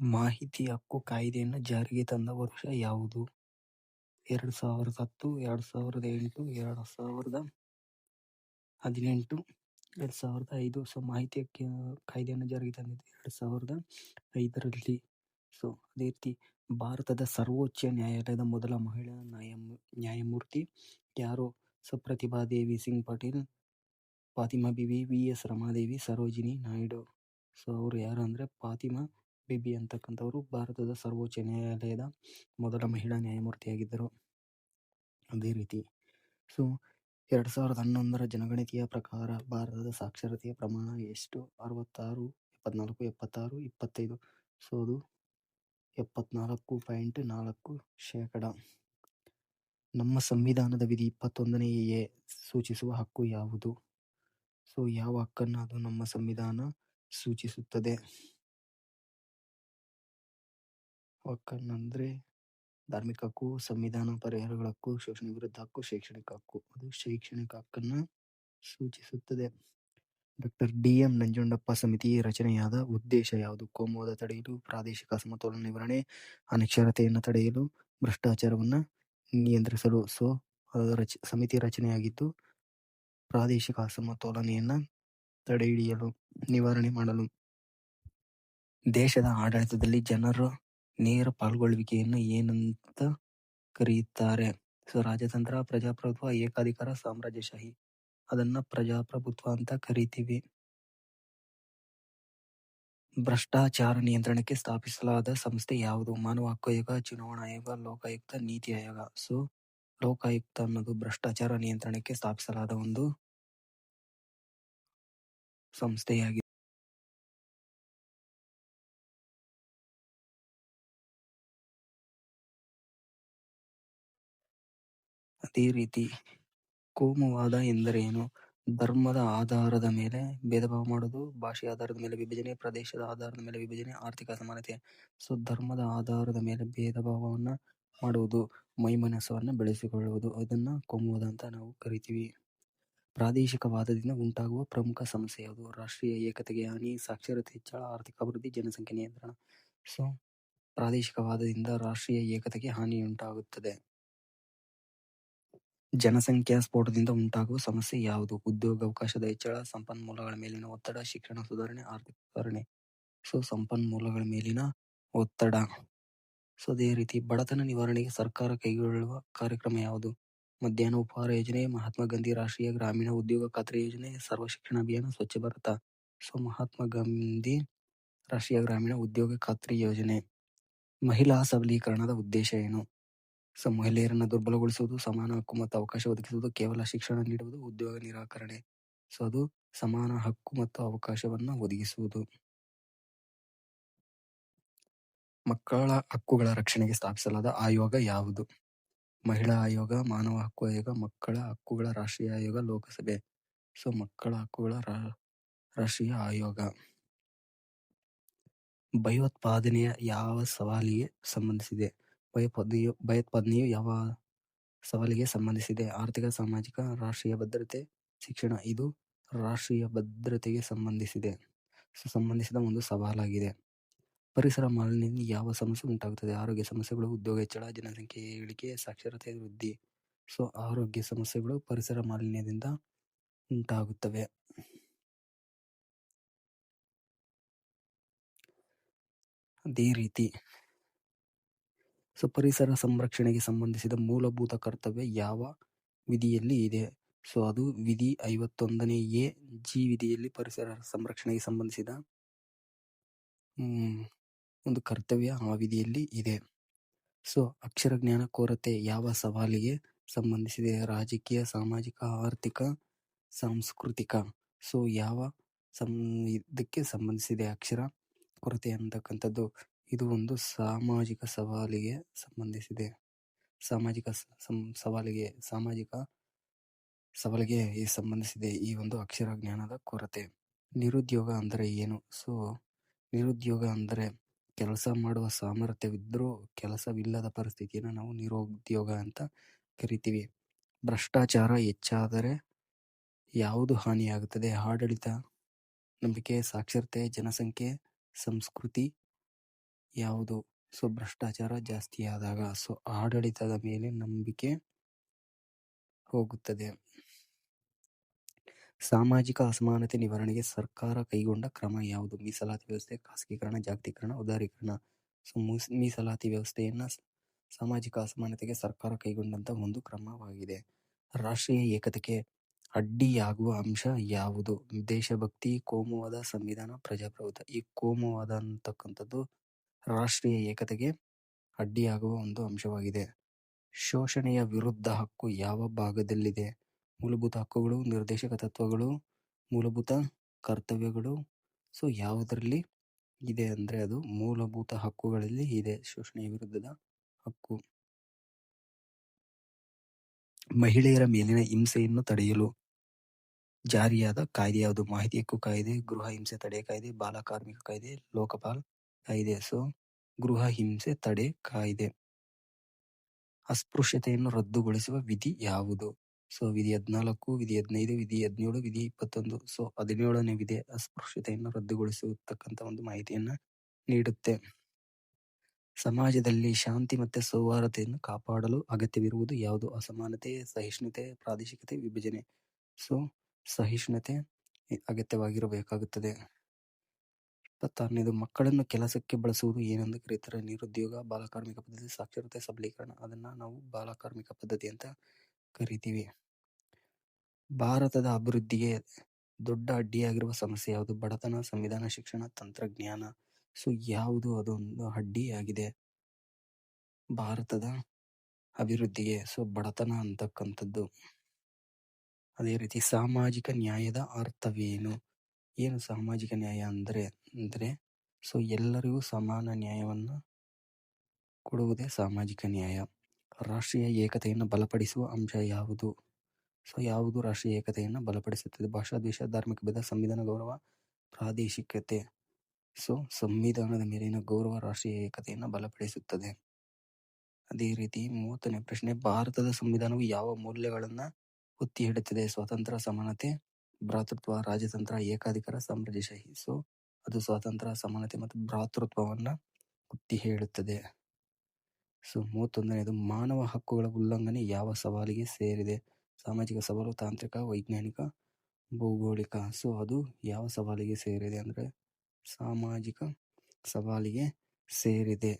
ಮಾಹಿತಿ ಹಕ್ಕು ಕಾಯ್ದೆಯನ್ನು ಜಾರಿಗೆ ತಂದ ವರ್ಷ ಯಾವುದು? ಎರಡು ಸಾವಿರದ ಹತ್ತು, ಎರಡು ಸಾವಿರದ ಎಂಟು, ಎರಡು ಸಾವಿರದ ಹದಿನೆಂಟು, ಎರಡು ಸಾವಿರದ ಐದು. ಸೊ ಮಾಹಿತಿ ಹಕ್ಕಿ ಕಾಯ್ದೆಯನ್ನು ಜಾರಿಗೆ ತಂದಿದ್ದು ಎರಡು ಸಾವಿರದ ಐದರಲ್ಲಿ. ಸೊ ಅದೇ ರೀತಿ ಭಾರತದ ಸರ್ವೋಚ್ಚ ನ್ಯಾಯಾಲಯದ ಮೊದಲ ಮಹಿಳಾ ನ್ಯಾಯ ನ್ಯಾಯಮೂರ್ತಿ ಯಾರು? So Devi Singh Patil Fathima Beevi V. S. Ramadevi, Sarojini Naidu. So ಅವರು ಯಾರು ಅಂದ್ರೆ ಫಾತಿಮಾ ಬಿಬಿ ಅಂತಕ್ಕಂಥವರು ಭಾರತದ ಸರ್ವೋಚ್ಚ ನ್ಯಾಯಾಲಯದ ಮೊದಲ ಮಹಿಳಾ ನ್ಯಾಯಮೂರ್ತಿಯಾಗಿದ್ದರು. ಅದೇ ರೀತಿ ಸೊ ಎರಡು ಸಾವಿರದ ಹನ್ನೊಂದರ ಜನಗಣತಿಯ ಪ್ರಕಾರ ಭಾರತದ ಸಾಕ್ಷರತೆಯ ಪ್ರಮಾಣ ಎಷ್ಟು? ಅರವತ್ತಾರು, ಎಪ್ಪತ್ನಾಲ್ಕು, ಎಪ್ಪತ್ತಾರು, ಇಪ್ಪತ್ತೈದು. ಸೊ ಅದು ಎಪ್ಪತ್ನಾಲ್ಕು ಪಾಯಿಂಟ್ ನಾಲ್ಕು ಶೇಕಡ. ನಮ್ಮ ಸಂವಿಧಾನದ ವಿಧಿ ಇಪ್ಪತ್ತೊಂದನೇ ಎ ಸೂಚಿಸುವ ಹಕ್ಕು ಯಾವುದು? ಸೊ ಯಾವ ಹಕ್ಕನ್ನು ಅದು ನಮ್ಮ ಸಂವಿಧಾನ ಸೂಚಿಸುತ್ತದೆ? ಹಕ್ಕನ್ನಂದ್ರೆ ಧಾರ್ಮಿಕ ಹಕ್ಕು, ಸಂವಿಧಾನ ಪರಿಹಾರಗಳ ಹಕ್ಕು, ಶೋಷಣೆ ವಿರುದ್ಧ ಹಕ್ಕು, ಶೈಕ್ಷಣಿಕ ಹಕ್ಕು. ಅದು ಶೈಕ್ಷಣಿಕ ಹಕ್ಕನ್ನ ಸೂಚಿಸುತ್ತದೆ. Doctor D. ಎಂ. ನಂಜುಂಡಪ್ಪ ಸಮಿತಿ ರಚನೆಯಾದ ಉದ್ದೇಶ ಯಾವುದು? ಕೋಮುವಾದ ತಡೆಯಲು, ಪ್ರಾದೇಶಿಕ ಅಸಮತೋಲನ ನಿವಾರಣೆ, ಅನಕ್ಷರತೆಯನ್ನು ತಡೆಯಲು, ಭ್ರಷ್ಟಾಚಾರವನ್ನು ನಿಯಂತ್ರಿಸಲು. ಸೊ ರಚ ಸಮಿತಿ ರಚನೆಯಾಗಿದ್ದು ಪ್ರಾದೇಶಿಕ ಅಸಮತೋಲನೆಯನ್ನು ತಡೆಹಿಡಿಯಲು, ನಿವಾರಣೆ ಮಾಡಲು. ದೇಶದ ಆಡಳಿತದಲ್ಲಿ ಜನರ ನೇರ ಪಾಲ್ಗೊಳ್ಳುವಿಕೆಯನ್ನು ಏನಂತ ಕರೆಯುತ್ತಾರೆ? ಸೊ ರಾಜತಂತ್ರ, ಪ್ರಜಾಪ್ರಭುತ್ವ, ಏಕಾಧಿಕಾರ, ಸಾಮ್ರಾಜ್ಯಶಾಹಿ. ಅದನ್ನ ಪ್ರಜಾಪ್ರಭುತ್ವ ಅಂತ ಕರಿತೀವಿ. ಭ್ರಷ್ಟಾಚಾರ ನಿಯಂತ್ರಣಕ್ಕೆ ಸ್ಥಾಪಿಸಲಾದ ಸಂಸ್ಥೆ ಯಾವುದು? ಮಾನವ ಹಕ್ಕು ಆಯೋಗ, ಚುನಾವಣಾ ಆಯೋಗ, ಲೋಕಾಯುಕ್ತ, ನೀತಿ ಆಯೋಗ. ಸೊ ಲೋಕಾಯುಕ್ತ ಅನ್ನೋದು ಭ್ರಷ್ಟಾಚಾರ ನಿಯಂತ್ರಣಕ್ಕೆ ಸ್ಥಾಪಿಸಲಾದ ಒಂದು ಸಂಸ್ಥೆಯಾಗಿದೆ. ಅದೇ ರೀತಿ ಕೋಮುವಾದ ಎಂದರೇನು? ಧರ್ಮದ ಆಧಾರದ ಮೇಲೆ ಭೇದಭಾವ ಮಾಡುವುದು, ಭಾಷೆಯ ಆಧಾರದ ಮೇಲೆ ವಿಭಜನೆ, ಪ್ರದೇಶದ ಆಧಾರದ ಮೇಲೆ ವಿಭಜನೆ, ಆರ್ಥಿಕ ಅಸಮಾನತೆ. ಸೊ ಧರ್ಮದ ಆಧಾರದ ಮೇಲೆ ಭೇದಭಾವವನ್ನ ಮಾಡುವುದು, ಮೈಮನಸ್ಸನ್ನು ಬೆಳೆಸಿಕೊಳ್ಳುವುದು ಅದನ್ನ ಕೋಮುವಾದ ಅಂತ ನಾವು ಕರಿತೀವಿ. ಪ್ರಾದೇಶಿಕವಾದದಿಂದ ಉಂಟಾಗುವ ಪ್ರಮುಖ ಸಮಸ್ಯೆ ಯಾವುದು? ರಾಷ್ಟ್ರೀಯ ಏಕತೆಗೆ ಹಾನಿ, ಸಾಕ್ಷರತೆ ಹೆಚ್ಚಳ, ಆರ್ಥಿಕ ಅಭಿವೃದ್ಧಿ, ಜನಸಂಖ್ಯೆ ನಿಯಂತ್ರಣ. ಸೊ ಪ್ರಾದೇಶಿಕವಾದದಿಂದ ರಾಷ್ಟ್ರೀಯ ಏಕತೆಗೆ ಹಾನಿಯುಂಟಾಗುತ್ತದೆ. ಜನಸಂಖ್ಯಾ ಸ್ಫೋಟದಿಂದ ಉಂಟಾಗುವ ಸಮಸ್ಯೆ ಯಾವುದು? ಉದ್ಯೋಗಾವಕಾಶದ ಹೆಚ್ಚಳ, ಸಂಪನ್ಮೂಲಗಳ ಮೇಲಿನ ಒತ್ತಡ, ಶಿಕ್ಷಣ ಸುಧಾರಣೆ, ಆರ್ಥಿಕ ಸುಧಾರಣೆ. ಸೊ ಸಂಪನ್ಮೂಲಗಳ ಮೇಲಿನ ಒತ್ತಡ. ಸೊ ಅದೇ ರೀತಿ ಬಡತನ ನಿವಾರಣೆಗೆ ಸರ್ಕಾರ ಕೈಗೊಳ್ಳುವ ಕಾರ್ಯಕ್ರಮ ಯಾವುದು? ಮಧ್ಯಾಹ್ನ ಉಪಹಾರ ಯೋಜನೆ, ಮಹಾತ್ಮ ಗಾಂಧಿ ರಾಷ್ಟ್ರೀಯ ಗ್ರಾಮೀಣ ಉದ್ಯೋಗ ಖಾತ್ರಿ ಯೋಜನೆ, ಸರ್ವ ಶಿಕ್ಷಣ ಅಭಿಯಾನ, ಸ್ವಚ್ಛ ಭಾರತ. ಸೊ ಮಹಾತ್ಮ ಗಾಂಧಿ ರಾಷ್ಟ್ರೀಯ ಗ್ರಾಮೀಣ ಉದ್ಯೋಗ ಖಾತ್ರಿ ಯೋಜನೆ. ಮಹಿಳಾ ಸಬಲೀಕರಣದ ಉದ್ದೇಶ ಏನು? ಮಹಿಳೆಯರನ್ನ ದುರ್ಬಲಗೊಳಿಸುವುದು, ಸಮಾನ ಹಕ್ಕು ಮತ್ತು ಅವಕಾಶ ಒದಗಿಸುವುದು, ಕೇವಲ ಶಿಕ್ಷಣ ನೀಡುವುದು, ಉದ್ಯೋಗ ನಿರಾಕರಣೆ. ಸೊ ಅದು ಸಮಾನ ಹಕ್ಕು ಮತ್ತು ಅವಕಾಶವನ್ನ ಒದಗಿಸುವುದು. ಮಕ್ಕಳ ಹಕ್ಕುಗಳ ರಕ್ಷಣೆಗೆ ಸ್ಥಾಪಿಸಲಾದ ಆಯೋಗ ಯಾವುದು? ಮಹಿಳಾ ಆಯೋಗ, ಮಾನವ ಹಕ್ಕು ಆಯೋಗ, ಮಕ್ಕಳ ಹಕ್ಕುಗಳ ರಾಷ್ಟ್ರೀಯ ಆಯೋಗ, ಲೋಕಸಭೆ. ಸೊ ಮಕ್ಕಳ ಹಕ್ಕುಗಳ ರಾಷ್ಟ್ರೀಯ ಆಯೋಗ. ಭಯೋತ್ಪಾದನೆಯ ಯಾವ ಸವಾಲಿಗೆ ಸಂಬಂಧಿಸಿದೆ? ಭಯೋತ್ಪಾದನೆಯು ಭಯೋತ್ಪಾದನೆಯು ಯಾವ ಸವಾಲಿಗೆ ಸಂಬಂಧಿಸಿದೆ? ಆರ್ಥಿಕ, ಸಾಮಾಜಿಕ, ರಾಷ್ಟ್ರೀಯ ಭದ್ರತೆ, ಶಿಕ್ಷಣ. ಇದು ರಾಷ್ಟ್ರೀಯ ಭದ್ರತೆಗೆ ಸಂಬಂಧಿಸಿದೆ. ಸಂಬಂಧಿಸಿದ ಒಂದು ಸವಾಲಾಗಿದೆ. ಪರಿಸರ ಮಾಲಿನ್ಯದಿಂದ ಯಾವ ಸಮಸ್ಯೆ ಉಂಟಾಗುತ್ತದೆ? ಆರೋಗ್ಯ ಸಮಸ್ಯೆಗಳು, ಉದ್ಯೋಗ ಹೆಚ್ಚಳ, ಜನಸಂಖ್ಯೆ ಇಳಿಕೆ, ಸಾಕ್ಷರತೆ ವೃದ್ಧಿ. ಸೊ ಆರೋಗ್ಯ ಸಮಸ್ಯೆಗಳು ಪರಿಸರ ಮಾಲಿನ್ಯದಿಂದ ಉಂಟಾಗುತ್ತವೆ. ಅದೇ ರೀತಿ ಸೊ ಪರಿಸರ ಸಂರಕ್ಷಣೆಗೆ ಸಂಬಂಧಿಸಿದ ಮೂಲಭೂತ ಕರ್ತವ್ಯ ಯಾವ ವಿಧಿಯಲ್ಲಿ ಇದೆ? ಸೊ ಅದು ವಿಧಿ ಐವತ್ತೊಂದನೇ ಎ ಜಿ ವಿಧಿಯಲ್ಲಿ ಪರಿಸರ ಸಂರಕ್ಷಣೆಗೆ ಸಂಬಂಧಿಸಿದ ಒಂದು ಕರ್ತವ್ಯ ಆ ವಿಧಿಯಲ್ಲಿ ಇದೆ. ಸೊ ಅಕ್ಷರ ಜ್ಞಾನ ಕೊರತೆ ಯಾವ ಸವಾಲಿಗೆ ಸಂಬಂಧಿಸಿದೆ? ರಾಜಕೀಯ, ಸಾಮಾಜಿಕ, ಆರ್ಥಿಕ, ಸಾಂಸ್ಕೃತಿಕ. ಸೊ ಯಾವ ಸಂ ಇದಕ್ಕೆ ಸಂಬಂಧಿಸಿದೆ ಅಕ್ಷರ ಕೊರತೆ ಅಂತಕ್ಕಂಥದ್ದು? ಇದು ಒಂದು ಸಾಮಾಜಿಕ ಸವಾಲಿಗೆ ಸಂಬಂಧಿಸಿದೆ. ಸಾಮಾಜಿಕ ಸವಾಲಿಗೆ ಸಾಮಾಜಿಕ ಸವಾಲಿಗೆ ಸಂಬಂಧಿಸಿದೆ ಈ ಒಂದು ಅಕ್ಷರ ಜ್ಞಾನದ ಕೊರತೆ. ನಿರುದ್ಯೋಗ ಅಂದರೆ ಏನು? ಸೊ ನಿರುದ್ಯೋಗ ಅಂದರೆ ಕೆಲಸ ಮಾಡುವ ಸಾಮರ್ಥ್ಯವಿದ್ದರೂ ಕೆಲಸವಿಲ್ಲದ ಪರಿಸ್ಥಿತಿಯನ್ನು ನಾವು ನಿರುದ್ಯೋಗ ಅಂತ ಕರಿತೀವಿ. ಭ್ರಷ್ಟಾಚಾರ ಹೆಚ್ಚಾದರೆ ಯಾವುದು ಹಾನಿಯಾಗುತ್ತದೆ? ಆಡಳಿತ, ನಂಬಿಕೆ, ಸಾಕ್ಷರತೆ, ಜನಸಂಖ್ಯೆ, ಸಂಸ್ಕೃತಿ, ಯಾವುದು? ಸೊ, ಭ್ರಷ್ಟಾಚಾರ ಜಾಸ್ತಿ ಆದಾಗ, ಸೊ, ಆಡಳಿತದ ಮೇಲೆ ನಂಬಿಕೆ ಹೋಗುತ್ತದೆ. ಸಾಮಾಜಿಕ ಅಸಮಾನತೆ ನಿವಾರಣೆಗೆ ಸರ್ಕಾರ ಕೈಗೊಂಡ ಕ್ರಮ ಯಾವುದು? ಮೀಸಲಾತಿ ವ್ಯವಸ್ಥೆ, ಖಾಸಗೀಕರಣ, ಜಾಗತೀಕರಣ, ಉದಾರೀಕರಣ. ಸೊ ಮೀಸಲಾತಿ ವ್ಯವಸ್ಥೆಯನ್ನು ಸಾಮಾಜಿಕ ಅಸಮಾನತೆಗೆ ಸರ್ಕಾರ ಕೈಗೊಂಡಂತ ಒಂದು ಕ್ರಮವಾಗಿದೆ. ರಾಷ್ಟ್ರೀಯ ಏಕತೆಗೆ ಅಡ್ಡಿಯಾಗುವ ಅಂಶ ಯಾವುದು? ದೇಶಭಕ್ತಿ, ಕೋಮುವಾದ ಸಂವಿಧಾನ, ಪ್ರಜಾಪ್ರಭುತ್ವ. ಈ ಕೋಮುವಾದ ಅಂತಕ್ಕಂಥದ್ದು ರಾಷ್ಟ್ರೀಯ ಏಕತೆಗೆ ಅಡ್ಡಿಯಾಗುವ ಒಂದು ಅಂಶವಾಗಿದೆ. ಶೋಷಣೆಯ ವಿರುದ್ಧ ಹಕ್ಕು ಯಾವ ಭಾಗದಲ್ಲಿದೆ? ಮೂಲಭೂತ ಹಕ್ಕುಗಳು, ನಿರ್ದೇಶಕ ತತ್ವಗಳು, ಮೂಲಭೂತ ಕರ್ತವ್ಯಗಳು. ಸೊ, ಯಾವುದರಲ್ಲಿ ಇದೆ ಅಂದ್ರೆ ಅದು ಮೂಲಭೂತ ಹಕ್ಕುಗಳಲ್ಲಿ ಇದೆ, ಶೋಷಣೆಯ ವಿರುದ್ಧದ ಹಕ್ಕು. ಮಹಿಳೆಯರ ಮೇಲಿನ ಹಿಂಸೆಯನ್ನು ತಡೆಯಲು ಜಾರಿಯಾದ ಕಾಯ್ದೆ ಯಾವುದು? ಮಾಹಿತಿ, ಹಕ್ಕು ಕಾಯ್ದೆ, ಗೃಹ ಹಿಂಸೆ ತಡೆ ಕಾಯ್ದೆ, ಬಾಲ ಕಾರ್ಮಿಕ ಕಾಯ್ದೆ, ಲೋಕಪಾಲ್. ಕಾಯ್ದೆ, ಸೊ ಗೃಹ ಹಿಂಸೆ ತಡೆ ಕಾಯ್ದೆ. ಅಸ್ಪೃಶ್ಯತೆಯನ್ನು ರದ್ದುಗೊಳಿಸುವ ವಿಧಿ ಯಾವುದು? ಸೊ ವಿಧಿ ಹದಿನಾಲ್ಕು, ವಿಧಿ ಹದಿನೈದು, ವಿಧಿ ಹದಿನೇಳು, ವಿಧಿ ಇಪ್ಪತ್ತೊಂದು, ಸೊ ಹದಿನೇಳನೇ ವಿಧಿ ಅಸ್ಪೃಶ್ಯತೆಯನ್ನು ರದ್ದುಗೊಳಿಸತಕ್ಕಂತ ಒಂದು ಮಾಹಿತಿಯನ್ನ ನೀಡುತ್ತೆ. ಸಮಾಜದಲ್ಲಿ ಶಾಂತಿ ಮತ್ತೆ ಸೌಹಾರ್ದತೆಯನ್ನು ಕಾಪಾಡಲು ಅಗತ್ಯವಿರುವುದು ಯಾವುದು? ಅಸಮಾನತೆ, ಸಹಿಷ್ಣುತೆ, ಪ್ರಾದೇಶಿಕತೆ, ವಿಭಜನೆ. ಸೊ ಸಹಿಷ್ಣುತೆ ಅಗತ್ಯವಾಗಿರಬೇಕಾಗುತ್ತದೆ. ಇಪ್ಪತ್ತಾರನೇದು ಮಕ್ಕಳನ್ನು ಕೆಲಸಕ್ಕೆ ಬಳಸುವುದು ಏನೆಂದು ಕರೀತಾರೆ, ನಿರುದ್ಯೋಗ, ಬಾಲಕಾರ್ಮಿಕ ಪದ್ಧತಿ, ಸಾಕ್ಷರತೆ, ಸಬಲೀಕರಣ. ಅದನ್ನ ನಾವು ಬಾಲಕಾರ್ಮಿಕ ಪದ್ಧತಿ ಅಂತ ಕರಿತೀವಿ. ಭಾರತದ ಅಭಿವೃದ್ಧಿಗೆ ದೊಡ್ಡ ಅಡ್ಡಿಯಾಗಿರುವ ಸಮಸ್ಯೆ ಯಾವುದು? ಬಡತನ, ಸಂವಿಧಾನ, ಶಿಕ್ಷಣ, ತಂತ್ರಜ್ಞಾನ. ಸೊ, ಯಾವುದು ಅದೊಂದು ಅಡ್ಡಿಯಾಗಿದೆ? ಭಾರತದ ಅಭಿವೃದ್ಧಿಗೆ. ಸೊ, ಬಡತನ ಅಂತಕ್ಕಂಥದ್ದು. ಅದೇ ರೀತಿ ಸಾಮಾಜಿಕ ನ್ಯಾಯದ ಅರ್ಥವೇನು? ಏನು ಸಾಮಾಜಿಕ ನ್ಯಾಯ ಅಂದರೆ ಅಂದರೆ ಸೊ ಎಲ್ಲರಿಗೂ ಸಮಾನ ನ್ಯಾಯವನ್ನು ಕೊಡುವುದೇ ಸಾಮಾಜಿಕ ನ್ಯಾಯ. ರಾಷ್ಟ್ರೀಯ ಏಕತೆಯನ್ನು ಬಲಪಡಿಸುವ ಅಂಶ ಯಾವುದು? ಸೊ ಯಾವುದು ರಾಷ್ಟ್ರೀಯ ಏಕತೆಯನ್ನು ಬಲಪಡಿಸುತ್ತದೆ? ಭಾಷಾ ದೇಶ ಧಾರ್ಮಿಕ ಭೇದ, ಸಂವಿಧಾನ ಗೌರವ, ಪ್ರಾದೇಶಿಕತೆ. ಸೊ ಸಂವಿಧಾನದ ಮೇಲಿನ ಗೌರವ ರಾಷ್ಟ್ರೀಯ ಏಕತೆಯನ್ನು ಬಲಪಡಿಸುತ್ತದೆ. ಅದೇ ರೀತಿ ಮೂವತ್ತನೇ ಪ್ರಶ್ನೆ, ಭಾರತದ ಸಂವಿಧಾನವು ಯಾವ ಮೌಲ್ಯಗಳನ್ನು ಒತ್ತಿ ಹಿಡುತ್ತದೆ ಸ್ವಾತಂತ್ರ್ಯ, ಸಮಾನತೆ ಭ್ರಾತೃತ್ವ, ರಾಜತಂತ್ರ, ಏಕಾಧಿಕಾರ ಸಾಮ್ರಾಜ್ಯಶಾಹಿ ಸೊ ಅದು ಸ್ವಾತಂತ್ರ್ಯ, ಸಮಾನತೆ ಮತ್ತು ಭ್ರಾತೃತ್ವವನ್ನ ಒತ್ತಿ ಹೇಳುತ್ತದೆ. ಸೊ ಮೂವತ್ತೊಂದನೇದು ಮಾನವ ಹಕ್ಕುಗಳ ಉಲ್ಲಂಘನೆ ಯಾವ ಸವಾಲಿಗೆ ಸೇರಿದೆ? ಸಾಮಾಜಿಕ ಸವಾಲು, ತಾಂತ್ರಿಕ, ವೈಜ್ಞಾನಿಕ, ಭೌಗೋಳಿಕ. ಸೊ ಅದು ಯಾವ ಸವಾಲಿಗೆ ಸೇರಿದೆ ಅಂದರೆ ಸಾಮಾಜಿಕ ಸವಾಲಿಗೆ ಸೇರಿದೆ.